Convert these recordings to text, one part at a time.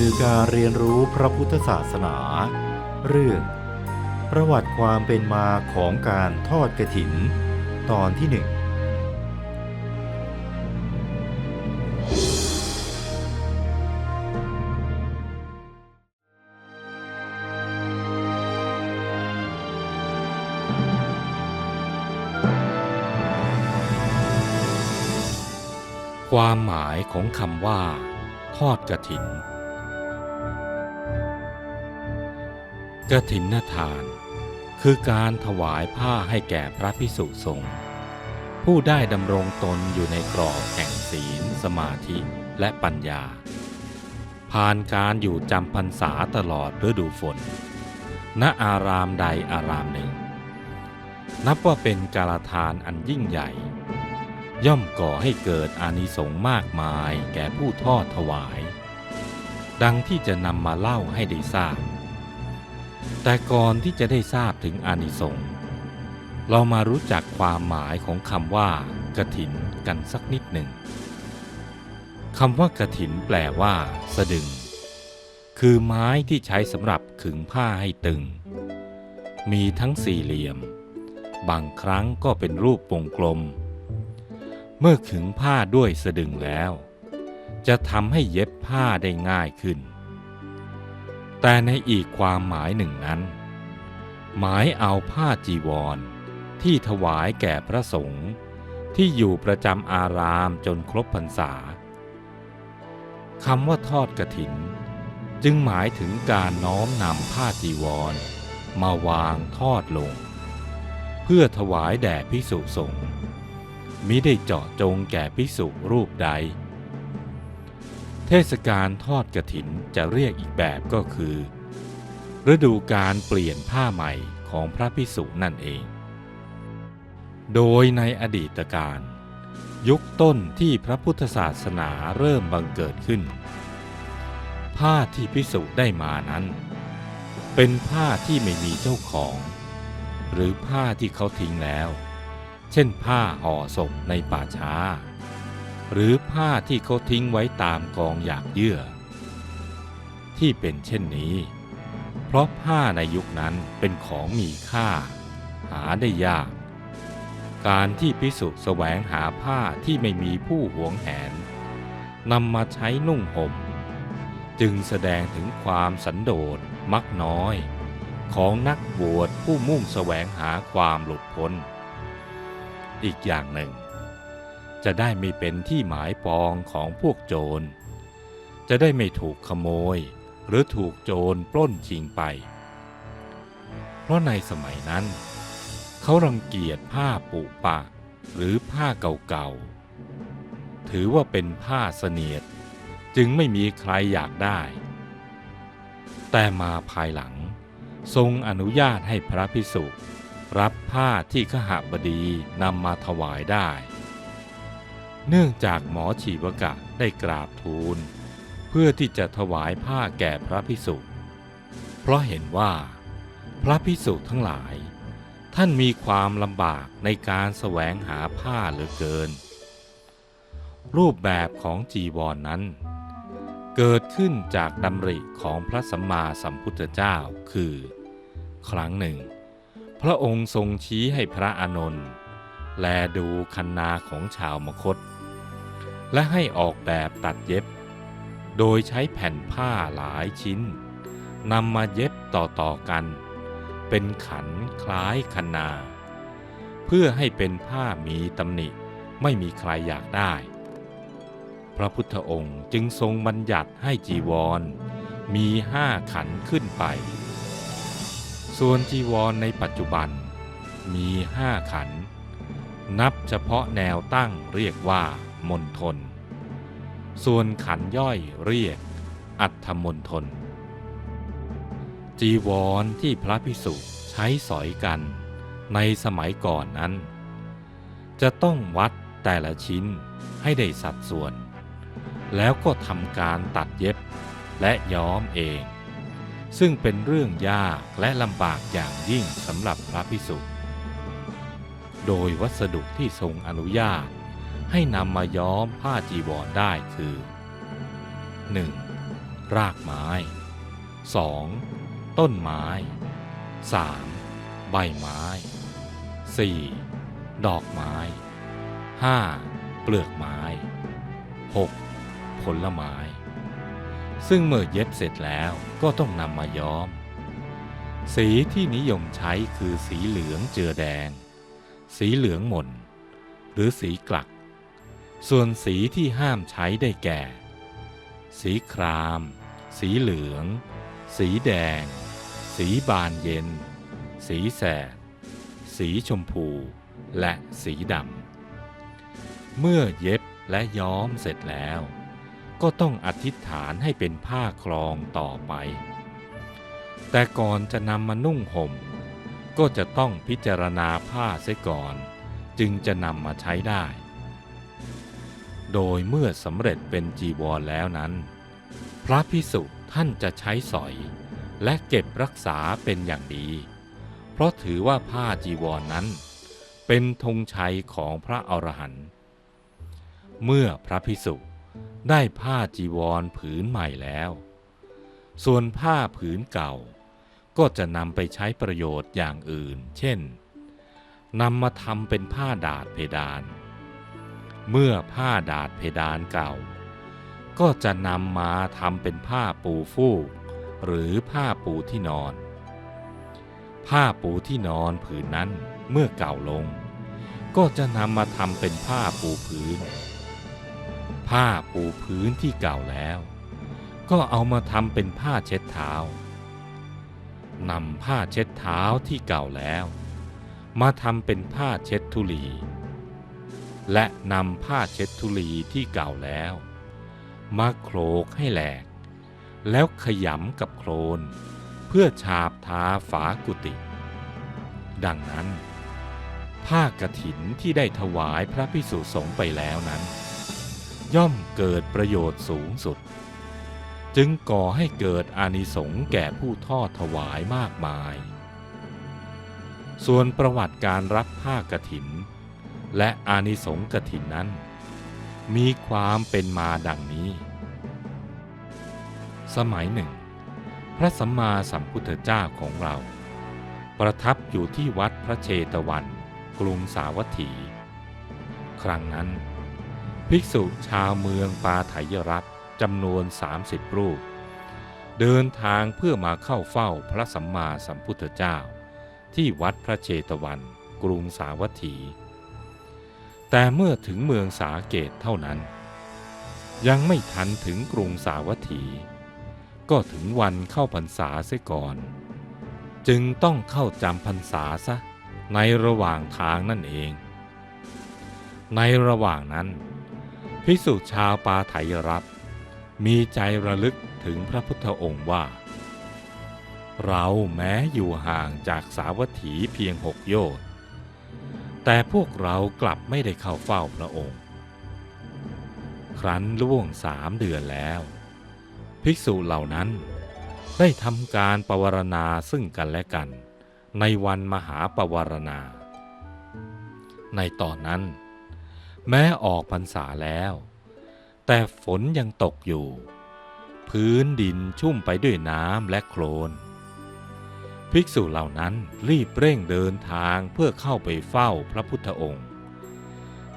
ือการเรียนรู้พระพุทธศาสนา เรื่อง ประวัติความเป็นมาของการทอดกระถิน ตอนที่หนึ่งความหมายของคำว่า ทอดกระถิน กระถินนทาน คือการถวายผ้าให้แก่พระพิสุสงฆ์ผู้ได้ดำรงตนอยู่ในกรอบแห่งศีล สมาธิและปัญญา ผ่านการอยู่จำพรรษาตลอดฤดูฝน ณอารามใดอารามหนึ่ง นับว่าเป็นการทานอันยิ่งใหญ่ ย่อมก่อให้เกิดอานิสงส์มากมายแก่ผู้ทอดถวาย ดังที่จะนำมาเล่าให้ได้ทราบ แต่ก่อนที่จะได้ทราบถึงอานิสงส์เรามารู้จักความหมายของคำว่ากระถินกันสักนิดหนึ่งคำว่ากระถินแปลว่า สะดึง คือไม้ที่ใช้สำหรับขึงผ้าให้ตึง มีทั้งสี่เหลี่ยม บางครั้งก็เป็นรูปวงกลม เมื่อขึงผ้าด้วยสะดึงแล้ว จะทำให้เย็บผ้าได้ง่ายขึ้น แต่ในอีกความหมายหนึ่งนั้น หมายเอาผ้าจีวร ที่ถวายแก่พระสงฆ์ที่อยู่ประจำอารามจนครบพรรษาคำว่าทอดกระถิน จึงหมายถึงการน้อมนำผ้าจีวร มาวางทอดลง เพื่อถวายแด่พิสุสงฆ์มิได้เจาะจงแก่ภิกษุรูปใด เทศกาลทอดกระถินจะเรียกอีกแบบก็คือ ฤดูการเปลี่ยนผ้าใหม่ของพระภิกษุนั่นเอง โดยในอดีตการ ยุคต้นที่พระพุทธศาสนาเริ่มบังเกิดขึ้น ผ้าที่ภิกษุได้มานั้น เป็นผ้าที่ไม่มีเจ้าของ หรือผ้าที่เขาทิ้งแล้ว เช่นผ้าห่อศพในป่าช้า หรือผ้าที่เขาทิ้งไว้ตามกองหยากเยื่อ ที่เป็นเช่นนี้ เพราะผ้าในยุคนั้นเป็นของมีค่า หาได้ยาก การที่พิสุแสวงหาผ้าที่ไม่มีผู้หวงแหนนำมาใช้นุ่งห่ม จึงแสดงถึงความสันโดษมักน้อย ของนักบวชผู้มุ่งแสวงหาความหลุดพ้น อีกอย่างหนึ่ง จะได้ไม่เป็นที่หมายปองของพวกโจร จะได้ไม่ถูกขโมยหรือถูกโจรปล้นชิงไป เพราะในสมัยนั้น เขารังเกียจผ้าปุปะ หรือผ้าเก่าๆ ถือว่าเป็นผ้าเสนียด จึงไม่มีใครอยากได้ แต่มาภายหลังทรงอนุญาตให้พระพิสุรับผ้าที่ขหบดีนำมาถวายได้ เนื่องจากหมอชีวกะได้กราบทูล เพื่อที่จะถวายผ้าแก่พระพิสุเพราะเห็นว่า พระพิสุทั้งหลาย ท่านมีความลำบากในการแสวงหาผ้าเหลือเกิน รูปแบบของจีวรนนั้น เกิดขึ้นจากดำริของพระสัมมาสัมพุทธเจ้าคือ ครั้งหนึ่ง พระองค์ทรงชี้ให้พระอานนท์แลดูคันนาของชาวมคต และให้ออกแบบตัดเย็บ โดยใช้แผ่นผ้าหลายชิ้นนำมาเย็บต่อๆกัน เป็นขันคล้ายคันนา เพื่อให้เป็นผ้ามีตำหนิไม่มีใครอยากได้ พระพุทธองค์จึงทรงบัญญัติให้จีวร มีห้าขันขึ้นไป ส่วนจีวรในปัจจุบันมีห้าขัน นับเฉพาะแนวตั้งเรียกว่า มณฑล ส่วนขันย่อยเรียก อัฐมณฑล จีวรที่พระพิสุใช้สอยกันในสมัยก่อนนั้น จะต้องวัดแต่ละชิ้นให้ได้สัดส่วน แล้วก็ทำการตัดเย็บและย้อมเอง ซึ่งเป็นเรื่องยากและลำบากอย่างยิ่งสำหรับพระพิสุโดยวัสดุที่ทรงอนุญาต ให้นำมาย้อมผ้าจีวรได้คือ 1. รากไม้ 2. ต้นไม้ 3. ใบไม้ 4. ดอกไม้ 5. เปลือกไม้ 6. ผลไม้ ซึ่งเมื่อเย็บเสร็จแล้วก็ต้องนำมาย้อม สีที่นิยมใช้คือสีเหลืองเจือแดง สีเหลืองหม่น หรือสีกลัก ส่วนสีที่ห้ามใช้ได้แก่ สีคราม สีเหลือง สีแดง สีบานเย็น สีแสด สีชมพู และสีดำ เมื่อเย็บและย้อมเสร็จแล้ว ก็ต้องอธิษฐานให้เป็นผ้าคลองต่อไป แต่ก่อนจะนำมานุ่งห่ม ก็จะต้องพิจารณาผ้าเสียก่อน จึงจะนำมาใช้ได้ โดยเมื่อสำเร็จเป็นจีวรแล้วนั้น พระพิสุท่านจะใช้สอย และเก็บรักษาเป็นอย่างดี เพราะถือว่าผ้าจีวรนนั้น เป็นธงชัยของพระอรหันต์เมื่อพระพิสุได้ผ้าจีวรผืนใหม่แล้ว ส่วนผ้าผืนเก่า ก็จะนำไปใช้ประโยชน์อย่างอื่น เช่นนำมาทำเป็นผ้าดาดเพดาน เมื่อผ้าดาดเพดานเก่า ก็จะนำมาทำเป็นผ้าปูฟูก หรือผ้าปูที่นอน ผ้าปูที่นอนผืนนั้นเมื่อเก่าลง ก็จะนำมาทำเป็นผ้าปูพื้น ผ้าปูพื้นที่เก่าแล้ว ก็เอามาทำเป็นผ้าเช็ดเท้านำผ้าเช็ดเท้าที่เก่าแล้ว มาทำเป็นผ้าเช็ดทุลี และนำผ้าเช็ดทุลีที่เก่าแล้ว มาโคลกให้แหลก แล้วขยำกับโคลนเพื่อฉาบทาฝากุฏิดังนั้น ผ้ากฐินที่ได้ถวายพระพิสุสงฆ์ไปแล้วนั้น ย่อมเกิดประโยชน์สูงสุด จึงก่อให้เกิดอานิสงส์แก่ผู้ทอดถวายมากมาย ส่วนประวัติการรับผ้ากฐิน และอานิสงส์กฐินนั้น มีความเป็นมาดังนี้ สมัยหนึ่ง พระสัมมาสัมพุทธเจ้าของเรา ประทับอยู่ที่วัดพระเชตวัน กรุงสาวัตถี ครั้งนั้น ภิกษุชาวเมืองปาไถยรัตจำนวน 30 รูป เดินทางเพื่อมาเข้าเฝ้าพระสัมมาสัมพุทธเจ้า ที่วัดพระเชตวัน กรุงสาวัตถี แต่เมื่อถึงเมืองสาเกตเท่านั้น ยังไม่ทันถึงกรุงสาวัตถี ก็ถึงวันเข้าพรรษาเสียก่อน จึงต้องเข้าจำพรรษาซะในระหว่างทางนั่นเอง ในระหว่างนั้นภิกษุชาวปาไถยรัตมีใจระลึกถึงพระพุทธองค์ว่า เราแม้อยู่ห่างจากสาวัตถีเพียงหกโยชน แต่พวกเรากลับไม่ได้เข้าเฝ้าพระองค์ ครั้นล่วงสามเดือนแล้ว ภิกษุเหล่านั้นได้ทำการปวารณาซึ่งกันและกัน ในวันมหาปวารณา ในตอนนั้น แม้ออกพรรษาแล้ว แต่ฝนยังตกอยู่ พื้นดินชุ่มไปด้วยน้ำและโคลน ภิกษุเหล่านั้นรีบเร่งเดินทางเพื่อเข้าไปเฝ้าพระพุทธองค์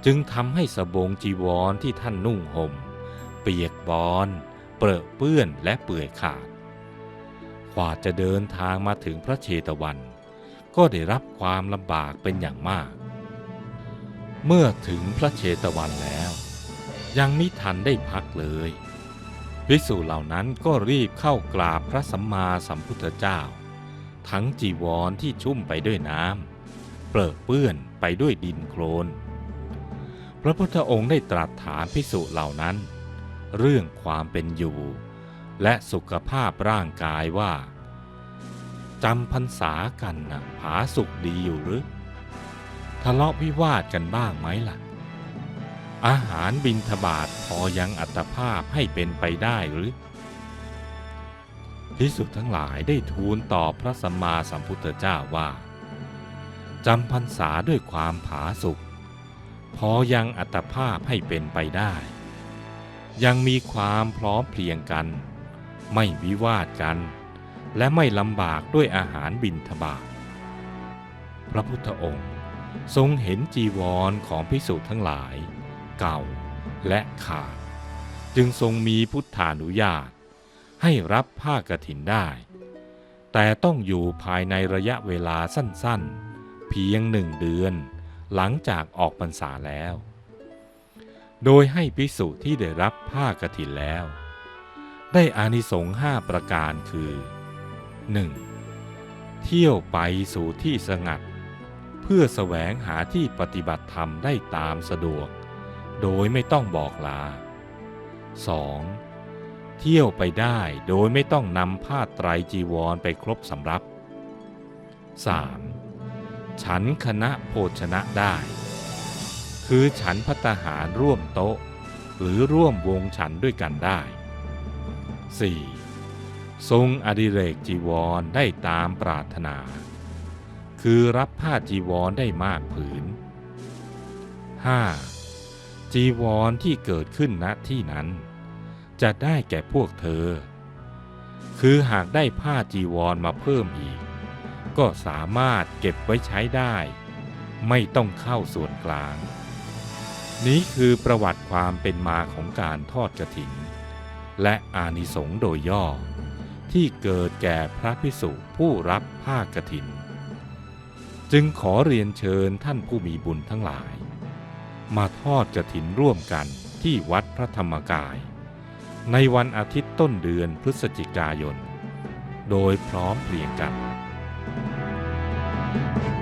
จึงทำให้สบงจีวรที่ท่านนุ่งห่ม เปียกบอน เปรอะเปื้อนและเปื่อยขาดกว่าจะเดินทางมาถึงพระเชตวัน ก็ได้รับความลำบากเป็นอย่างมาก เมื่อถึงพระเชตวันแล้ว ยังมิทันได้พักเลยภิกษุเหล่านั้นก็รีบเข้ากราบพระสัมมาสัมพุทธเจ้า ทั้งจีวรที่ชุ่มไปด้วยน้ำเปรอะเปื้อนไปด้วยดินโคลน พระพุทธองค์ได้ตรัสถามภิกษุเหล่านั้น เรื่องความเป็นอยู่ และสุขภาพร่างกายว่าจำพรรษากันนะผาสุขดีอยู่หรือ ทะเลาะวิวาทกันบ้างไหมล่ะ อาหารบินทบาทพอยังอัตภาพให้เป็นไปได้หรือ พิสุทั้งหลายได้ทูลตอบพระสัมมาสัมพุทธเจ้าว่าจำพรรษาด้วยความผาสุกพอยังอัตภาพให้เป็นไปได้ ยังมีความพร้อมเพรียงกัน ไม่วิวาทกัน และไม่ลำบากด้วยอาหารบินทบาทพระพุทธองค์ทรงเห็นจีวรของพิสุทั้งหลาย เก่าและขาด จึงทรงมีพุทธานุญาต ให้รับผ้ากฐินได้ แต่ต้องอยู่ภายในระยะเวลาสั้นๆ เพียงหนึ่งเดือนหลังจากออกพรรษาแล้ว โดยให้ภิกษุที่ได้รับผ้ากฐินแล้ว ได้อานิสงส์ห้าประการคือ 1. เที่ยวไปสู่ที่สงัด เพื่อแสวงหาที่ปฏิบัติธรรมได้ตามสะดวก โดยไม่ต้องบอกลา 2. เที่ยวไปได้โดยไม่ต้องนำผ้าไตรจีวรไปครบสำรับ 3. ฉันคณะโภชนะได้ คือฉันพัตตาหารร่วมโต๊ะ หรือร่วมวงฉันด้วยกันได้ 4. ทรงอดิเรกจีวรได้ตามปรารถนา คือรับผ้าจีวรได้มากผืน 5. จีวรที่เกิดขึ้นณที่นั้น จะได้แก่พวกเธอ คือหากได้ผ้าจีวรมาเพิ่มอีก ก็สามารถเก็บไว้ใช้ได้ ไม่ต้องเข้าส่วนกลาง นี้คือประวัติความเป็นมาของการทอดกระถินและอานิสงส์โดยย่อ ที่เกิดแก่พระพิสุผู้รับผ้ากฐินจึงขอเรียนเชิญท่านผู้มีบุญทั้งหลาย มาทอดกฐินร่วมกันที่วัดพระธรรมกาย ในวันอาทิตย์ต้นเดือนพฤศจิกายน โดยพร้อมเพรียงกัน Thank